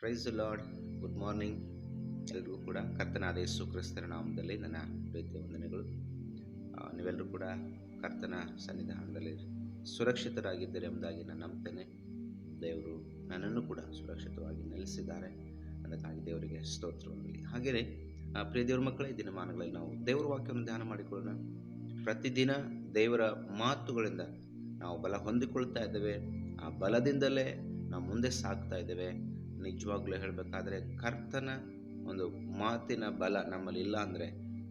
Price lord good morning ಎಲ್ರಿಗೂ ಕೂಡ ಕರ್ತನಾದ ಯೇಸು ಕ್ರಿಸ್ತರ ನಾಮದಲ್ಲಿ ನನ್ನ ಪ್ರೀತಿಯ ವಂದನೆಗಳು. ನೀವೆಲ್ಲರೂ ಕೂಡ ಕರ್ತನ ಸನ್ನಿಧಾನದಲ್ಲಿ ಸುರಕ್ಷಿತರಾಗಿದ್ದರೆ ಎಂಬುದಾಗಿ ನಾನು ನಂಬ್ತೇನೆ. ದೇವರು ನನ್ನನ್ನು ಕೂಡ ಸುರಕ್ಷಿತವಾಗಿ ನೆಲೆಸಿದ್ದಾರೆ ಅದಕ್ಕಾಗಿ ದೇವರಿಗೆ ಸ್ತೋತ್ರವಾಗಲಿ ಹಾಗೆಯೇ ಪ್ರಿಯ ದೇವ್ರ ಮಕ್ಕಳೇ ದಿನಮಾನಗಳಲ್ಲಿ ನಾವು ದೇವರ ವಾಕ್ಯವನ್ನು ಧ್ಯಾನ ಮಾಡಿಕೊಳ್ಳೋಣ. ಪ್ರತಿದಿನ ದೇವರ ಮಾತುಗಳಿಂದ ನಾವು ಬಲ ಹೊಂದಿಕೊಳ್ತಾ ಇದ್ದೇವೆ. ಆ ಬಲದಿಂದಲೇ ನಾವು ಮುಂದೆ ಸಾಗ್ತಾ ಇದ್ದೇವೆ. ನಿಜವಾಗ್ಲೂ ಹೇಳಬೇಕಾದ್ರೆ ಕರ್ತನ ಒಂದು ಮಾತಿನ ಬಲ ನಮ್ಮಲ್ಲಿ ಇಲ್ಲ ಅಂದರೆ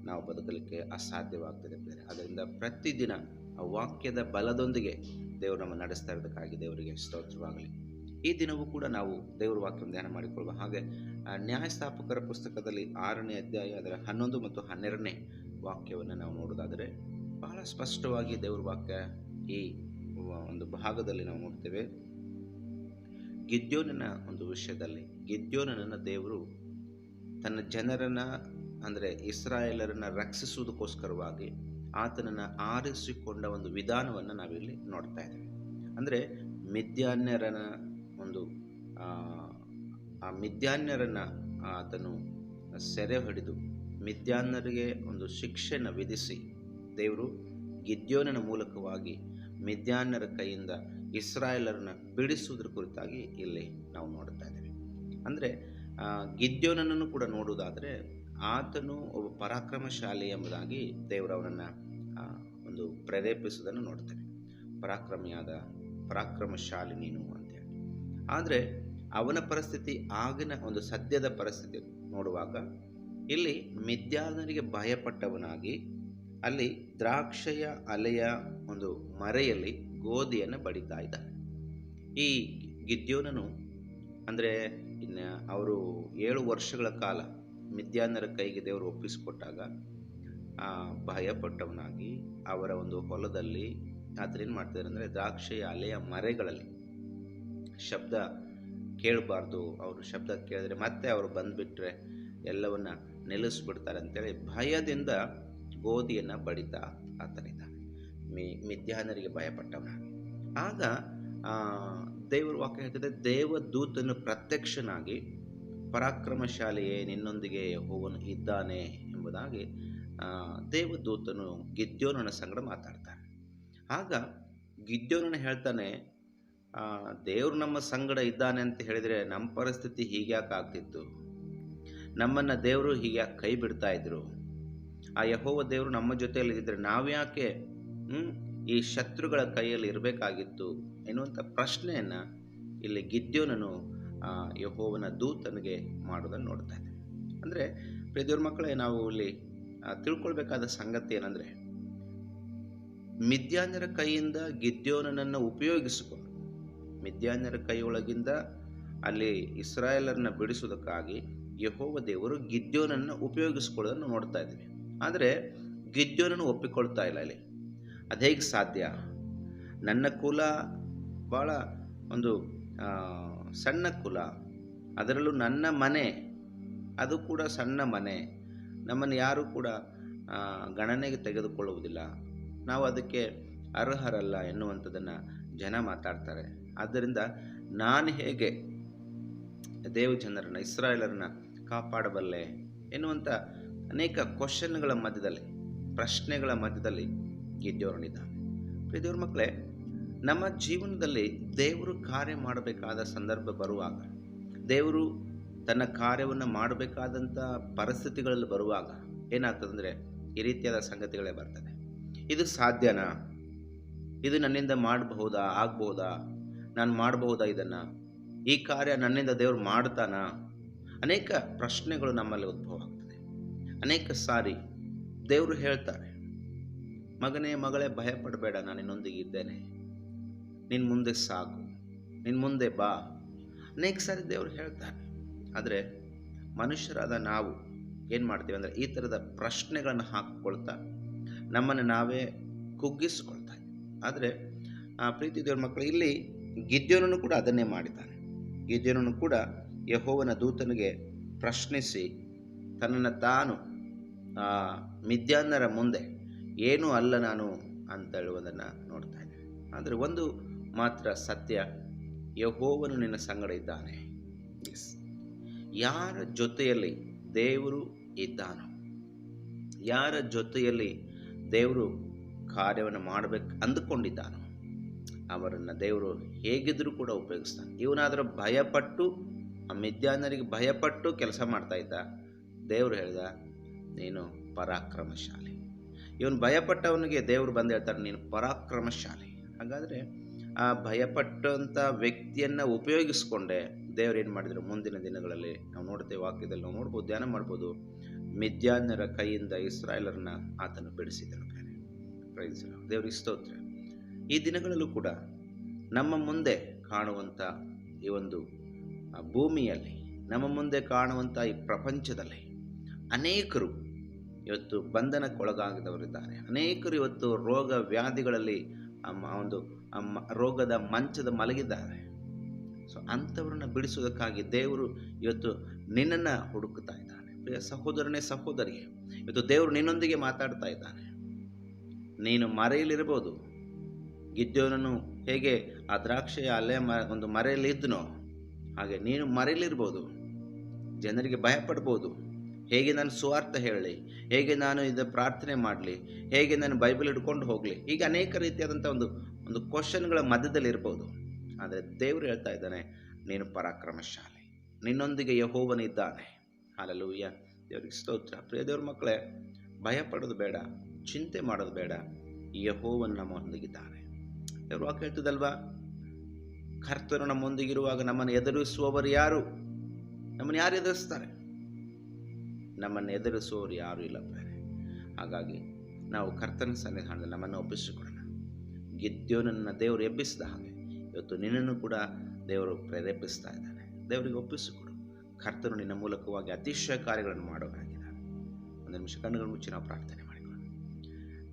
ನಾವು ಬದುಕಲಿಕ್ಕೆ ಅಸಾಧ್ಯವಾಗ್ತದೆ ಬೇರೆ ಅದರಿಂದ ಪ್ರತಿದಿನ ಆ ವಾಕ್ಯದ ಬಲದೊಂದಿಗೆ ದೇವರು ನಮ್ಮನ್ನು ನಡೆಸ್ತಾ ಇರೋದಕ್ಕಾಗಿ ದೇವರಿಗೆ ಸ್ತೋತ್ರವಾಗಲಿ. ಈ ದಿನವೂ ಕೂಡ ನಾವು ದೇವರ ವಾಕ್ಯವನ್ನು ಧ್ಯಾನ ಮಾಡಿಕೊಳ್ಳುವ ಹಾಗೆ ನ್ಯಾಯಸ್ಥಾಪಕರ ಪುಸ್ತಕದಲ್ಲಿ ಆರನೇ ಅಧ್ಯಾಯ ಅದರ ಹನ್ನೊಂದು ಮತ್ತು ಹನ್ನೆರಡನೇ ವಾಕ್ಯವನ್ನು ನಾವು ನೋಡೋದಾದರೆ ಬಹಳ ಸ್ಪಷ್ಟವಾಗಿ ದೇವ್ರ ವಾಕ್ಯ ಈ ಒಂದು ಭಾಗದಲ್ಲಿ ನಾವು ನೋಡ್ತೇವೆ. ಗಿದ್ಯೋನನ ಒಂದು ವಿಷಯದಲ್ಲಿ ಗಿದ್ಯೋನನನ್ನು ದೇವರು ತನ್ನ ಜನರನ್ನು ಅಂದರೆ ಇಸ್ರಾಯೇಲರನ್ನು ರಕ್ಷಿಸುವುದಕ್ಕೋಸ್ಕರವಾಗಿ ಆತನನ್ನು ಆರಿಸಿಕೊಂಡ ಒಂದು ವಿಧಾನವನ್ನು ನಾವಿಲ್ಲಿ ನೋಡ್ತಾ ಇದ್ದೇವೆ. ಅಂದರೆ ಮಿದ್ಯಾನ್ಯರನ ಒಂದು ಆ, ಮಿದ್ಯಾನ್ಯರನ್ನ ಆತನು ಸೆರೆ ಹಿಡಿದು ಮಿದ್ಯಾನ್ಯರಿಗೆ ಒಂದು ಶಿಕ್ಷೆನ ವಿಧಿಸಿ ದೇವರು ಗಿದ್ಯೋನನ ಮೂಲಕವಾಗಿ ಮಿದ್ಯಾನ್ಯರ ಕೈಯಿಂದ ಇಸ್ರಾಯೇಲರನ್ನ ಬಿಡಿಸುವುದರ ಕುರಿತಾಗಿ ಇಲ್ಲಿ ನಾವು ನೋಡ್ತಾ ಇದ್ದೇವೆ. ಅಂದರೆ ಗಿದ್ಯೋನನ್ನು ಕೂಡ ನೋಡುವುದಾದರೆ, ಆತನು ಒಬ್ಬ ಪರಾಕ್ರಮಶಾಲಿ ಎಂಬುದಾಗಿ ದೇವರವನನ್ನು ಒಂದು ಪ್ರೇರೇಪಿಸುವುದನ್ನು ನೋಡ್ತೇವೆ. ಪರಾಕ್ರಮಿಯಾದ, ಪರಾಕ್ರಮಶಾಲಿ ನೀನು ಅಂತೇಳಿ ಆದರೆ, ಅವನ ಪರಿಸ್ಥಿತಿ ಆಗಿನ ಒಂದು ಸದ್ಯದ ಪರಿಸ್ಥಿತಿ ನೋಡುವಾಗ, ಇಲ್ಲಿ ಮಿದ್ಯಾನರಿಗೆ ಭಯಪಟ್ಟವನಾಗಿ, ಅಲ್ಲಿ ದ್ರಾಕ್ಷೆಯ ಅಲೆಯ ಒಂದು ಮರೆಯಲ್ಲಿ ಗೋಧಿಯನ್ನು ಬಡಿತಾ ಇದ್ದಾನೆ ಈ ಗಿದ್ಯೋನನು ಅಂದರೆ ಇನ್ನು ಅವರು ಏಳು ವರ್ಷಗಳ ಕಾಲ ಮಿದ್ಯಾನರ ಕೈಗೆ ದೇವರು ಒಪ್ಪಿಸಿಕೊಟ್ಟಾಗ ಭಯಪಟ್ಟವನಾಗಿ ಅವರ ಒಂದು ಹೊಲದಲ್ಲಿ ಆತನೇನು ಮಾಡ್ತಿದ್ದಾರೆ ಅಂದರೆ ದ್ರಾಕ್ಷಿ ಅಲೆಯ ಮರೆಗಳಲ್ಲಿ ಶಬ್ದ ಕೇಳಬಾರ್ದು, ಅವರು ಶಬ್ದ ಕೇಳಿದ್ರೆ ಮತ್ತೆ ಅವರು ಬಂದುಬಿಟ್ರೆ ಎಲ್ಲವನ್ನ ನಿಲ್ಲಿಸ್ಬಿಡ್ತಾರೆ ಅಂತೇಳಿ ಭಯದಿಂದ ಗೋಧಿಯನ್ನು ಬಡಿತಾ ಆತನಿದ್ದಾನೆ. ಮಿ ಮಿಥ್ಯಾನರಿಗೆ ಭಯಪಟ್ಟವನಾಗಿ ಆಗ ದೇವರ ವಾಕ್ಯ ಹೇಳ್ತದೆ, ದೇವದೂತನು ಪ್ರತ್ಯಕ್ಷನಾಗಿ ಪರಾಕ್ರಮಶಾಲಿಯೇ ನಿನ್ನೊಂದಿಗೆ ಹೋಗನು ಇದ್ದಾನೆ ಎಂಬುದಾಗಿ ದೇವದೂತನು ಗಿದ್ಯೋನನ ಸಂಗಡ ಮಾತಾಡ್ತಾನೆ. ಆಗ ಗಿದ್ಯೋನನ ಹೇಳ್ತಾನೆ ದೇವರು ನಮ್ಮ ಸಂಗಡ ಇದ್ದಾನೆ ಅಂತ ಹೇಳಿದರೆ ನಮ್ಮ ಪರಿಸ್ಥಿತಿ ಹೀಗ್ಯಾಕೆ ಆಗ್ತಿತ್ತು? ನಮ್ಮನ್ನು ದೇವರು ಹೀಗ್ಯಾಕೆ ಕೈ ಬಿಡ್ತಾ ಇದ್ರು? ಆ ಯಹೋವ ದೇವರು ನಮ್ಮ ಜೊತೆಯಲ್ಲಿ ಇದ್ದರೆ ನಾವ್ಯಾಕೆ ಈ ಶತ್ರುಗಳ ಕೈಯಲ್ಲಿ ಇರಬೇಕಾಗಿತ್ತು ಎನ್ನುವಂಥ ಪ್ರಶ್ನೆಯನ್ನು ಇಲ್ಲಿ ಗಿದ್ಯೋನನು ಯಹೋವನ ದೂತನಿಗೆ ಮಾಡೋದನ್ನು ನೋಡ್ತಾ ಅಂದರೆ ಪ್ರಿಯದೇವ್ರ ಮಕ್ಕಳೇ, ನಾವು ಇಲ್ಲಿ ತಿಳ್ಕೊಳ್ಬೇಕಾದ ಸಂಗತಿ ಏನಂದರೆ, ಮಿದ್ಯಾನ್ಯರ ಕೈಯಿಂದ ಗಿದ್ಯೋನನನ್ನು ಉಪಯೋಗಿಸಿಕೊಂಡು, ಮಿದ್ಯಾನ್ಯರ ಕೈಯೊಳಗಿಂದ ಅಲ್ಲಿ ಇಸ್ರಾಯೇಲರನ್ನ ಬಿಡಿಸುವುದಕ್ಕಾಗಿ ಯಹೋವ ದೇವರು ಗಿದ್ಯೋನನ್ನು ಉಪಯೋಗಿಸ್ಕೊಳ್ಳೋದನ್ನು ನೋಡ್ತಾ ಇದ್ದೀವಿ. ಆದರೆ ಗಿದ್ಯೋನನ್ನು ಒಪ್ಪಿಕೊಳ್ತಾ ಇಲ್ಲ ಇಲ್ಲಿ. ಅದು ಹೇಗೆ ಸಾಧ್ಯ? ನನ್ನ ಕುಲ ಭಾಳ ಒಂದು ಸಣ್ಣ ಕುಲ. ಅದರಲ್ಲೂ ನನ್ನ ಮನೆ, ಅದು ಕೂಡ ಸಣ್ಣ ಮನೆ. ನಮ್ಮನ್ನು ಯಾರೂ ಕೂಡ ಗಣನೆಗೆ ತೆಗೆದುಕೊಳ್ಳುವುದಿಲ್ಲ. ನಾವು ಅದಕ್ಕೆ ಅರ್ಹರಲ್ಲ ಎನ್ನುವಂಥದ್ದನ್ನು ಜನ ಮಾತಾಡ್ತಾರೆ. ಆದ್ದರಿಂದ ನಾನು ಹೇಗೆ ದೇವ ಜನರನ್ನು ಇಸ್ರಾಯೇಲರನ್ನ ಕಾಪಾಡಬಲ್ಲೆ ಎನ್ನುವಂಥ ಅನೇಕ ಕ್ವಶನ್ಗಳ ಮಧ್ಯದಲ್ಲಿ, ಪ್ರಶ್ನೆಗಳ ಮಧ್ಯದಲ್ಲಿ ಗಿದ್ಯೋರನಿದ್ದಾನೆ ಪ್ರಿಯ ಮಕ್ಕಳೇ, ನಮ್ಮ ಜೀವನದಲ್ಲಿ ದೇವರು ಕಾರ್ಯ ಮಾಡಬೇಕಾದ ಸಂದರ್ಭ ಬರುವಾಗ, ದೇವರು ತನ್ನ ಕಾರ್ಯವನ್ನು ಮಾಡಬೇಕಾದಂಥ ಪರಿಸ್ಥಿತಿಗಳಲ್ಲಿ ಬರುವಾಗ ಏನಾಗ್ತದಂದರೆ ಈ ರೀತಿಯಾದ ಸಂಗತಿಗಳೇ ಬರ್ತದೆ ಇದು ಸಾಧ್ಯನಾ? ಇದು ನನ್ನಿಂದ ಮಾಡಬಹುದಾ? ಆಗಬಹುದಾ? ನಾನು ಮಾಡಬಹುದಾ ಇದನ್ನು? ಈ ಕಾರ್ಯ ನನ್ನಿಂದ ದೇವರು ಮಾಡ್ತಾನಾ? ಅನೇಕ ಪ್ರಶ್ನೆಗಳು ನಮ್ಮಲ್ಲಿ ಉದ್ಭವ ಆಗ್ತದೆ. ಅನೇಕ ಸಾರಿ ದೇವರು ಹೇಳ್ತಾರೆ ಮಗನೇ, ಮಗಳೇ, ಭಯಪಡಬೇಡ, ನಾನು ನಿನ್ನೊಂದಿಗೆ ಇದ್ದೇನೆ. ನಿನ್ನ ಮುಂದೆ ಸಾಕು ನಿನ್ನ ಮುಂದೆ ಬಾ. ಅನೇಕ ಸಾರಿ ದೇವರು ಹೇಳ್ತಾರೆ. ಆದರೆ ಮನುಷ್ಯರಾದ ನಾವು ಏನು ಮಾಡ್ತೀವಿ ಅಂದರೆ ಈ ಥರದ ಪ್ರಶ್ನೆಗಳನ್ನು ಹಾಕಿಕೊಳ್ತಾ ನಮ್ಮನ್ನು ನಾವೇ ಕುಗ್ಗಿಸ್ಕೊಳ್ತಾ ಆದರೆ, ಆ ಪ್ರೀತಿ ದೇವ್ರ ಮಕ್ಕಳು ಇಲ್ಲಿ ಗಿದ್ಯೋನನ್ನು ಕೂಡ ಅದನ್ನೇ ಮಾಡಿದ್ದಾನೆ. ಗಿದ್ಯೋನನ್ನು ಕೂಡ ಯಹೋವನ ದೂತನಿಗೆ ಪ್ರಶ್ನಿಸಿ ತನ್ನನ್ನು ತಾನು ಮಿದ್ಯಾನ್ನರ ಮುಂದೆ ಏನೂ ಅಲ್ಲ ನಾನು ಅಂತ ಹೇಳುವುದನ್ನು ನೋಡ್ತಾ ಇದ್ದೇನೆ. ಆದರೆ ಒಂದು ಮಾತ್ರ ಸತ್ಯ, ಯಹೋವನು ನಿನ್ನ ಸಂಗಡ ಇದ್ದಾನೆ. ಎಸ್ ಯಾರ ಜೊತೆಯಲ್ಲಿ ದೇವರು ಇದ್ದಾನೋ, ಯಾರ ಜೊತೆಯಲ್ಲಿ ದೇವರು ಕಾರ್ಯವನ್ನು ಮಾಡಬೇಕು ಅಂದುಕೊಂಡಿದ್ದಾನೋ, ಅವರನ್ನು ದೇವರು ಹೇಗಿದ್ದರೂ ಕೂಡ ಉಪಯೋಗಿಸ್ತಾನೆ. ಇವನಾದರೂ ಭಯಪಟ್ಟು, ಆ ಮಿದ್ಯಾನರಿಗೆ ಭಯಪಟ್ಟು ಕೆಲಸ ಮಾಡ್ತಾ ಇದ್ದ, ದೇವರು ಹೇಳ್ದ, ನೀನು ಪರಾಕ್ರಮಶಾಲಿ. ಇವನು ಭಯಪಟ್ಟವನಿಗೆ ದೇವರು ಬಂದು ಹೇಳ್ತಾರೆ, ನೀನು ಪರಾಕ್ರಮಶಾಲಿ. ಹಾಗಾದರೆ ಆ ಭಯಪಟ್ಟಂಥ ವ್ಯಕ್ತಿಯನ್ನು ಉಪಯೋಗಿಸ್ಕೊಂಡೆ ದೇವ್ರು ಏನು ಮಾಡಿದರು? ಮುಂದಿನ ದಿನಗಳಲ್ಲಿ ನಾವು ನೋಡ್ತೇವೆ, ವಾಕ್ಯದಲ್ಲಿ ನಾವು ನೋಡ್ಬೋದು, ಧ್ಯಾನ ಮಾಡ್ಬೋದು. ಮಿದ್ಯಾನ್ಯರ ಕೈಯಿಂದ ಇಸ್ರಾಯೇಲರನ್ನ ಆತನು ಬಿಡಿಸಿದನು ಪ್ರೈಸ್ ದೇವರಿಗೆ ಸ್ತೋತ್ರ. ಈ ದಿನಗಳಲ್ಲೂ ಕೂಡ ನಮ್ಮ ಮುಂದೆ ಕಾಣುವಂಥ ಈ ಒಂದು ಭೂಮಿಯಲ್ಲಿ, ನಮ್ಮ ಮುಂದೆ ಕಾಣುವಂಥ ಈ ಪ್ರಪಂಚದಲ್ಲಿ ಅನೇಕರು ಇವತ್ತು ಬಂಧನಕ್ಕೊಳಗಾಗದವರಿದ್ದಾರೆ. ಅನೇಕರು ಇವತ್ತು ರೋಗ ವ್ಯಾಧಿಗಳಲ್ಲಿ ಒಂದು ರೋಗದ ಮಂಚದ ಮಲಗಿದ್ದಾರೆ. ಸೊ ಅಂಥವ್ರನ್ನ ಬಿಡಿಸೋದಕ್ಕಾಗಿ ದೇವರು ಇವತ್ತು ನಿನ್ನನ್ನು ಹುಡುಕುತ್ತಾ ಇದ್ದಾನೆ. ಪ್ರಿಯ ಸಹೋದರನೇ, ಸಹೋದರಿಗೆ, ಇವತ್ತು ದೇವರು ನಿನ್ನೊಂದಿಗೆ ಮಾತಾಡ್ತಾ ಇದ್ದಾನೆ. ನೀನು ಮರೆಯಲಿರ್ಬೋದು ಗಿದ್ದವನನ್ನು ಹೇಗೆ ಆ ದ್ರಾಕ್ಷೆಯ ಅಲೆ ಮ, ಒಂದು ಮರೆಯಲ್ಲಿದ್ದನೋ ಹಾಗೆ ನೀನು ಮರೆಯಲಿರ್ಬೋದು ಜನರಿಗೆ ಭಯಪಡ್ಬೋದು ಹೇಗೆ ನಾನು ಸುವಾರ್ಥ ಹೇಳಲಿ? ಹೇಗೆ ನಾನು ಇದು ಪ್ರಾರ್ಥನೆ ಮಾಡಲಿ? ಹೇಗೆ ನಾನು ಬೈಬಲ್ ಹಿಡ್ಕೊಂಡು ಹೋಗಲಿ? ಹೀಗೆ ಅನೇಕ ರೀತಿಯಾದಂಥ ಒಂದು ಒಂದು ಕ್ವಶನ್ಗಳ ಮಧ್ಯದಲ್ಲಿ ಇರ್ಬೋದು. ಆದರೆ ದೇವರು ಹೇಳ್ತಾ ಇದ್ದಾನೆ, ನೀನು ಪರಾಕ್ರಮಶಾಲಿ. ನಿನ್ನೊಂದಿಗೆ ಯಹೋವನಿದ್ದಾನೆ ಹಾಲಲೂಯ್ಯ ದೇವರಿಗೆ ಸ್ತೋತ್ರ. ಪ್ರಿಯ ದೇವ್ರ ಮಕ್ಕಳೇ, ಭಯಪಡೋದು ಬೇಡ, ಚಿಂತೆ ಮಾಡೋದು ಬೇಡ. ಯಹೋವನ್ ನಮ್ಮೊಂದಿಗಿದ್ದಾನೆ ದೇವ್ರ ವಾಕ್ ಹೇಳ್ತದಲ್ವಾ? ಕರ್ತನು ನಮ್ಮೊಂದಿಗಿರುವಾಗ ನಮ್ಮನ್ನು ಎದುರಿಸುವವರು ಯಾರು? ನಮ್ಮನ್ನು ಯಾರು ಎದುರಿಸ್ತಾರೆ? ನಮ್ಮನ್ನು ಎದುರಿಸುವವರು ಯಾರೂ ಇಲ್ಲ ಬೇರೆ ಹಾಗಾಗಿ ನಾವು ಕರ್ತನ ಸನ್ನಿಧಾನದಲ್ಲಿ ನಮ್ಮನ್ನು ಒಪ್ಪಿಸಿಕೊಡೋಣ ನನ್ನ ದೇವರು ಎಬ್ಬಿಸಿದ ಹಾಗೆ, ಇವತ್ತು ನಿನ್ನನ್ನು ಕೂಡ ದೇವರು ಪ್ರೇರೇಪಿಸ್ತಾ ಇದ್ದಾನೆ. ದೇವರಿಗೆ ಒಪ್ಪಿಸಿಕೊಡು. ಕರ್ತನು ನಿನ್ನ ಮೂಲಕವಾಗಿ ಅತಿಶಯ ಕಾರ್ಯಗಳನ್ನು ಮಾಡೋನಾಗಿದ್ದಾನೆ ಒಂದು ನಿಮಿಷ ಕಣ್ಣುಗಳು ಮುಚ್ಚಿ ನಾವು ಪ್ರಾರ್ಥನೆ ಮಾಡಿಕೊಳ್ಳೋಣ.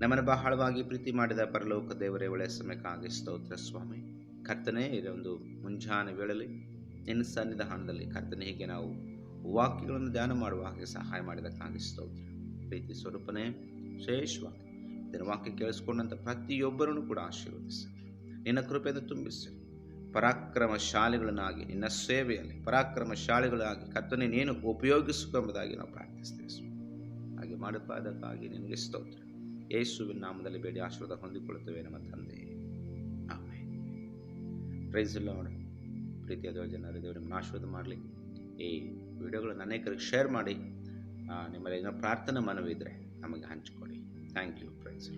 ನಮ್ಮನ್ನು ಬಹಳವಾಗಿ ಪ್ರೀತಿ ಮಾಡಿದ ಪರಲೋಕ ದೇವರೇ, ಒಳ್ಳೆಯ ಸಮಯಕ್ಕಾಗಿ ಸ್ತೋತ್ರ ಸ್ವಾಮಿ. ಕರ್ತನೇ, ಇದೊಂದು ಮುಂಜಾನೆ ವೇಳೆಯಲ್ಲಿ ನಿನ್ನ ಸನ್ನಿಧಾನದಲ್ಲಿ ಕರ್ತನೆ ಹೀಗೆ ನಾವು ವಾಕ್ಯಗಳನ್ನು ಧ್ಯಾನ ಮಾಡುವ ಹಾಗೆ ಸಹಾಯ ಮಾಡಿದಕ್ಕಾಗಿ ಸ್ತೋತ್ರ. ಪ್ರೀತಿ ಸ್ವರೂಪನೇ ಶ್ರೇಷ್ಠವಾಗಿ ಇದನ್ನು ವಾಕ್ಯ ಕೇಳಿಸ್ಕೊಂಡಂಥ ಪ್ರತಿಯೊಬ್ಬರನ್ನು ಕೂಡ ಆಶೀರ್ವದಿಸಿ. ನಿನ್ನ ಕೃಪೆಯನ್ನು ತುಂಬಿಸಿ. ಪರಾಕ್ರಮ ಶಾಲೆಗಳನ್ನಾಗಿ ನಿನ್ನ ಸೇವೆಯಲ್ಲಿ ಪರಾಕ್ರಮ ಶಾಲೆಗಳಾಗಿ ಕರ್ತನೆ ನೀನು ಉಪಯೋಗಿಸಿಕೊಂಬುದಾಗಿ ನಾವು ಪ್ರಾರ್ಥಿಸ್ತೇವೆ. ಹಾಗೆ ಮಾಡಬಾದಕ್ಕಾಗಿ ನಿನಗೆ ಸ್ತೋತ್ರ. ಯೇಸುವಿನ ನಾಮದಲ್ಲಿ ಬೇಡಿ ಆಶೀರ್ವಾದ ಹೊಂದಿಕೊಳ್ಳುತ್ತೇವೆ ನಮ್ಮ ತಂದೆ. ಆಮೇಲೆ ಪ್ರೈಸ್ ಲಾರ್ಡ್ ಪ್ರೀತಿಯಾದ ಜನರು, ದೇವರು ಆಶೀರ್ವಾದ ಮಾಡಲಿ ಈ ವಿಡಿಯೋಗಳನ್ನು ಅನೇಕರಿಗೆ ಶೇರ್ ಮಾಡಿ ನಿಮ್ಮಲ್ಲಿ ಏನೋ ಪ್ರಾರ್ಥನೆ ಮನವಿದ್ರೆ ನಮಗೆ ಹಂಚಿಕೊಡಿ. Thank you friends